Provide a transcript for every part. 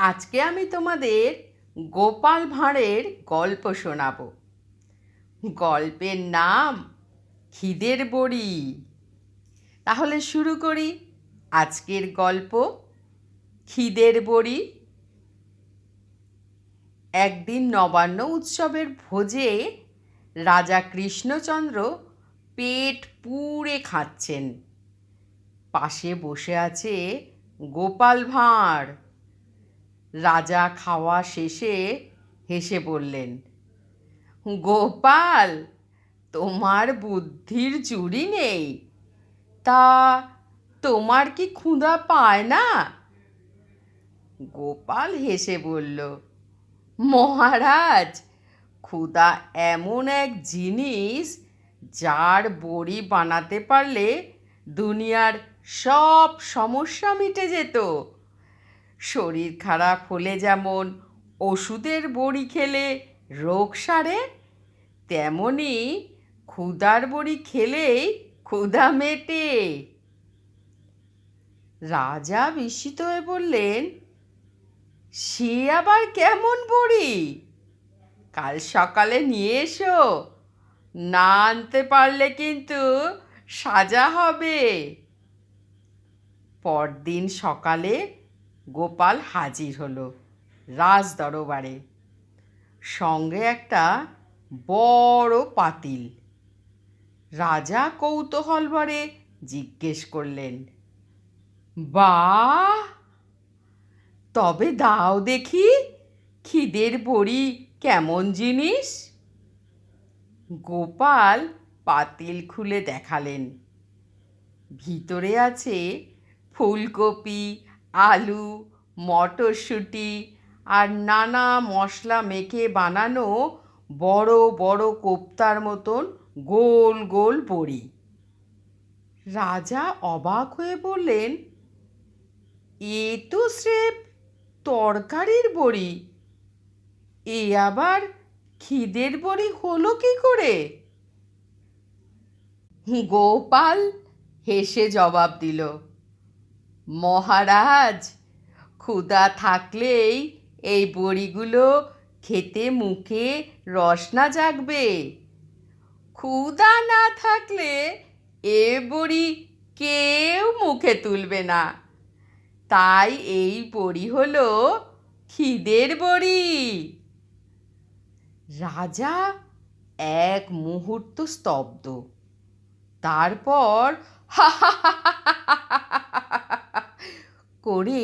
আজকে আমি তোমাদের গোপাল ভাঁড়ের গল্প শোনাব। গল্পের নাম খিদের বড়ি। তাহলে শুরু করি। আজকের গল্প খিদের বড়ি। একদিন নবান্ন উৎসবের ভোজে রাজা কৃষ্ণচন্দ্র পেট পুড়ে খাচ্ছেন। পাশে বসে আছে গোপাল ভাঁড়। রাজা খাওয়া শেষে হেসে বললেন, গোপাল, তোমার বুদ্ধির চুরি নেই। তা তোমার কি ক্ষুধা পায় না? গোপাল হেসে বলল, মহারাজ, ক্ষুধা এমন এক জিনিস যার বড়ি বানাতে পারলে দুনিয়ার সব সমস্যা মিটে যেত। শরীর খারাপ হলে যেমন ওষুধের বড়ি খেলে রোগ সারে, তেমনি ক্ষুধার বড়ি খেলেই ক্ষুধা মেটে। রাজা বিস্মিত হয়ে বললেন, সে আবার কেমন বড়ি? কাল সকালে নিয়ে এসো। না আনতে পারলে কিন্তু সাজা হবে। পরদিন সকালে গোপাল হাজির হলো রাজ দরবারে সঙ্গে একটা বড় পাতিল। রাজা কৌতূহল ভরে জিজ্ঞেস করলেন, বাহ! তবে দাও দেখি খিদের বড়ি কেমন জিনিস? গোপাল পাতিল খুলে দেখালেন, ভিতরে আছে ফুলকপি আলু, মটরশুঁটি আর নানা মশলা মেখে বানানো বড় বড় কোপ্তার মতন গোল গোল বড়ি। রাজা অবাক হয়ে বললেন, এ তো স্রেফ তরকারির বড়ি। এ আবার খিদের বড়ি হলো কি করে? গোপাল হেসে জবাব দিল মহারাজ, ক্ষুধা থাকলেই এই বড়িগুলো খেতে মুখে রসনা জাগবে। ক্ষুধা না থাকলে এ বড়ি কেউ মুখে তুলবে না। তাই এই বড়ি হলো খিদের বড়ি। রাজা এক মুহূর্ত স্তব্ধ। তারপর করে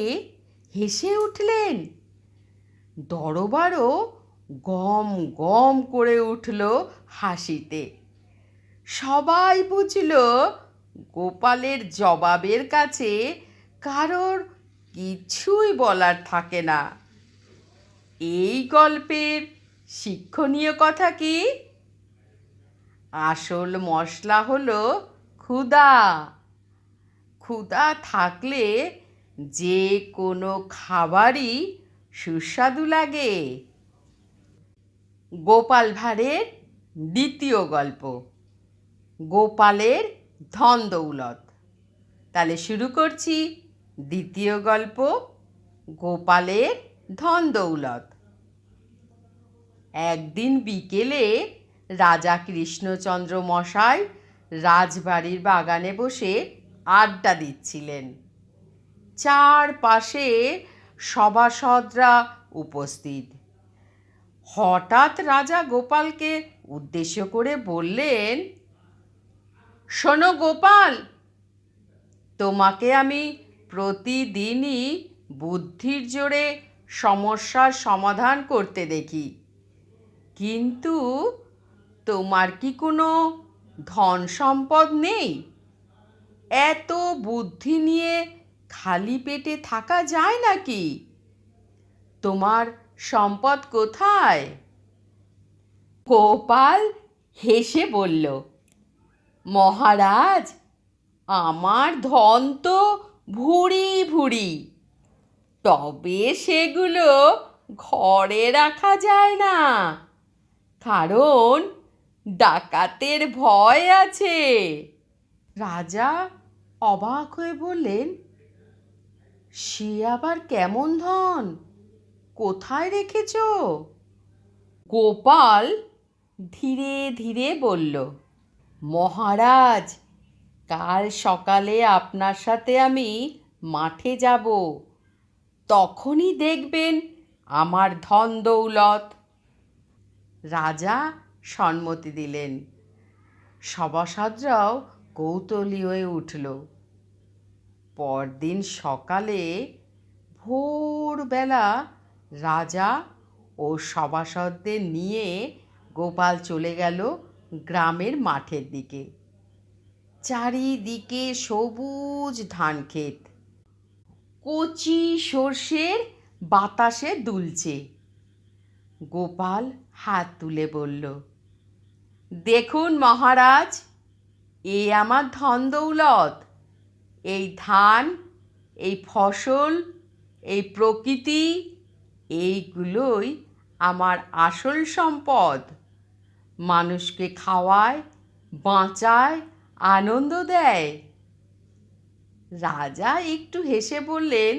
হেসে উঠলেন। দরবারও গম গম করে উঠল হাসিতে। সবাই বুঝল গোপালের জবাবের কাছে কারোর কিছুই বলার থাকে না। এই গল্পের শিক্ষণীয় কথা কি? আসল মশলা হলো ক্ষুধা। ক্ষুদা থাকলে যে কোনো খাবারই সুস্বাদু লাগে। গোপাল ভাঁড়ের দ্বিতীয় গল্প। গোপালের ধন দৌলত। তাহলে শুরু করছি দ্বিতীয় গল্প, গোপালের ধন দৌলত। একদিন বিকেলে রাজা কৃষ্ণচন্দ্র মশাই রাজবাড়ির বাগানে বসে আড্ডা দিচ্ছিলেন। চারপাশে সভাসদরা উপস্থিত। হঠাৎ রাজা গোপালকে উদ্দেশ্য করে বললেন, শোনো গোপাল, তোমাকে আমি প্রতিদিনই বুদ্ধির জোরে সমস্যার সমাধান করতে দেখি। কিন্তু তোমার কি কোনো ধন সম্পদ নেই? এত বুদ্ধি নিয়ে খালি পেটে থাকা যায় নাকি? তোমার সম্পদ কোথায়? গোপাল হেসে বলল, মহারাজ, আমার ধন তো ভুড়ি ভুড়ি। তবে সেগুলো ঘরে রাখা যায় না। কারণ ডাকাতের ভয় আছে। রাজা অবাক হয়ে বললেন সে আবার কেমন ধন? কোথায় রেখেছ? গোপাল ধীরে ধীরে বলল, মহারাজ, কাল সকালে আপনার সাথে আমি মাঠে যাব। তখনই দেখবেন আমার ধন দৌলত। রাজা সম্মতি দিলেন। সভাসদরাও কৌতূহলী হয়ে উঠল। পরদিন সকালে ভোরবেলা রাজা ও সভাসদদের নিয়ে গোপাল চলে গেল গ্রামের মাঠের দিকে। চারিদিকে সবুজ ধান ক্ষেত কচি সর্ষের বাতাসে দুলছে। গোপাল হাত তুলে বলল, দেখুন মহারাজ, এ আমার ধন দৌলত এই ধান, এই ফসল, এই প্রকৃতি, এইগুলোই আমার আসল সম্পদ। মানুষকে খাওয়ায়, বাঁচায়, আনন্দ দেয়। রাজা একটু হেসে বললেন,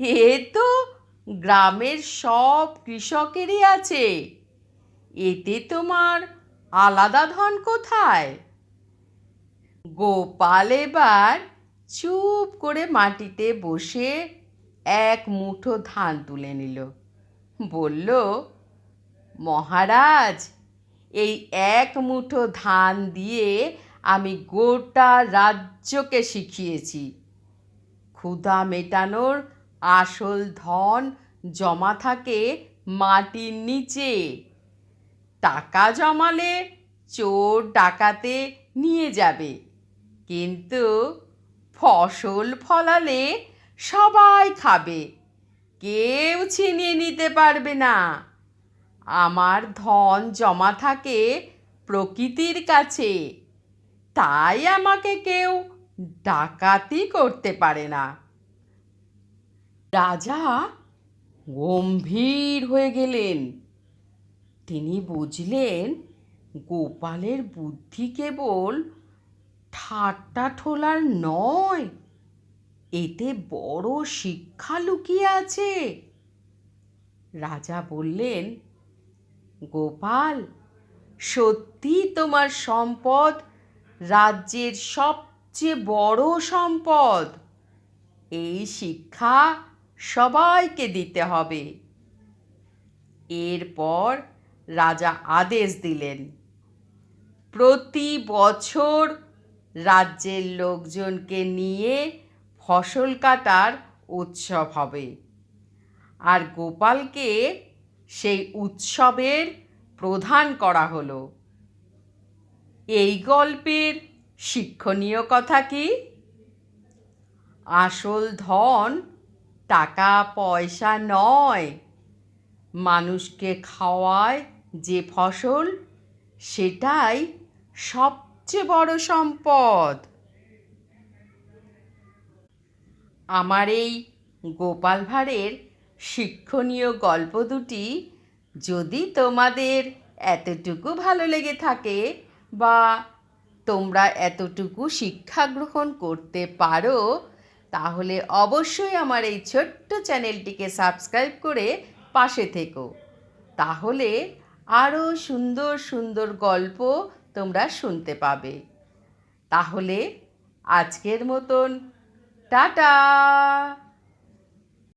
এ তো গ্রামের সব কৃষকেরই আছে। এতে তোমার আলাদা ধন কোথায়? গোপাল এবার চুপ করে মাটিতে বসে এক মুঠো ধান তুলে নিল। বলল, মহারাজ, এই এক মুঠো ধান দিয়ে আমি গোটা রাজ্যকে শিখিয়েছি। ক্ষুধা মেটানোর আসল ধন জমা থাকে মাটির নিচে। টাকা জমালে চোর ডাকাতে নিয়ে যাবে। কিন্তু ফসল ফলালে সবাই খাবে। কেউ ছিনিয়ে নিতে পারবে না। আমার ধন জমা থাকে প্রকৃতির কাছে। তাই আমাকে কেউ ডাকাতি করতে পারে না। রাজা গম্ভীর হয়ে গেলেন। তিনি বুঝলেন গোপালের বুদ্ধি কেবল ঠাট্টা ঠোলার নয়। এতে বড় শিক্ষা লুকিয়ে আছে। রাজা বললেন, গোপাল, সত্যি তোমার সম্পদ রাজ্যের সবচেয়ে বড় সম্পদ। এই শিক্ষা সবাইকে দিতে হবে। এরপর রাজা আদেশ দিলেন, প্রতি বছর রাজ্যের লোকজনকে নিয়ে ফসল কাটার উৎসব হবে। আর গোপালকে সেই উৎসবের প্রধান করা হলো। এই গল্পের শিক্ষণীয় কথা কি? আসল ধন টাকা পয়সা নয়। মানুষকে খাওয়ায় যে ফসল, সেটাই সবচেয়ে বড় সম্পদ। আমার এই গোপাল ভাঁড়ের শিক্ষণীয় গল্প দুটি যদি তোমাদের এতটুকু ভালো লেগে থাকে বা তোমরা এতটুকু শিক্ষা গ্রহণ করতে পারো, তাহলে অবশ্যই আমার এই ছোট্ট চ্যানেলটিকে সাবস্ক্রাইব করে পাশে থেকো। তাহলে আরও সুন্দর সুন্দর গল্প তোমরা শুনতে পাবে। তাহলে আজকের মতন টাটা!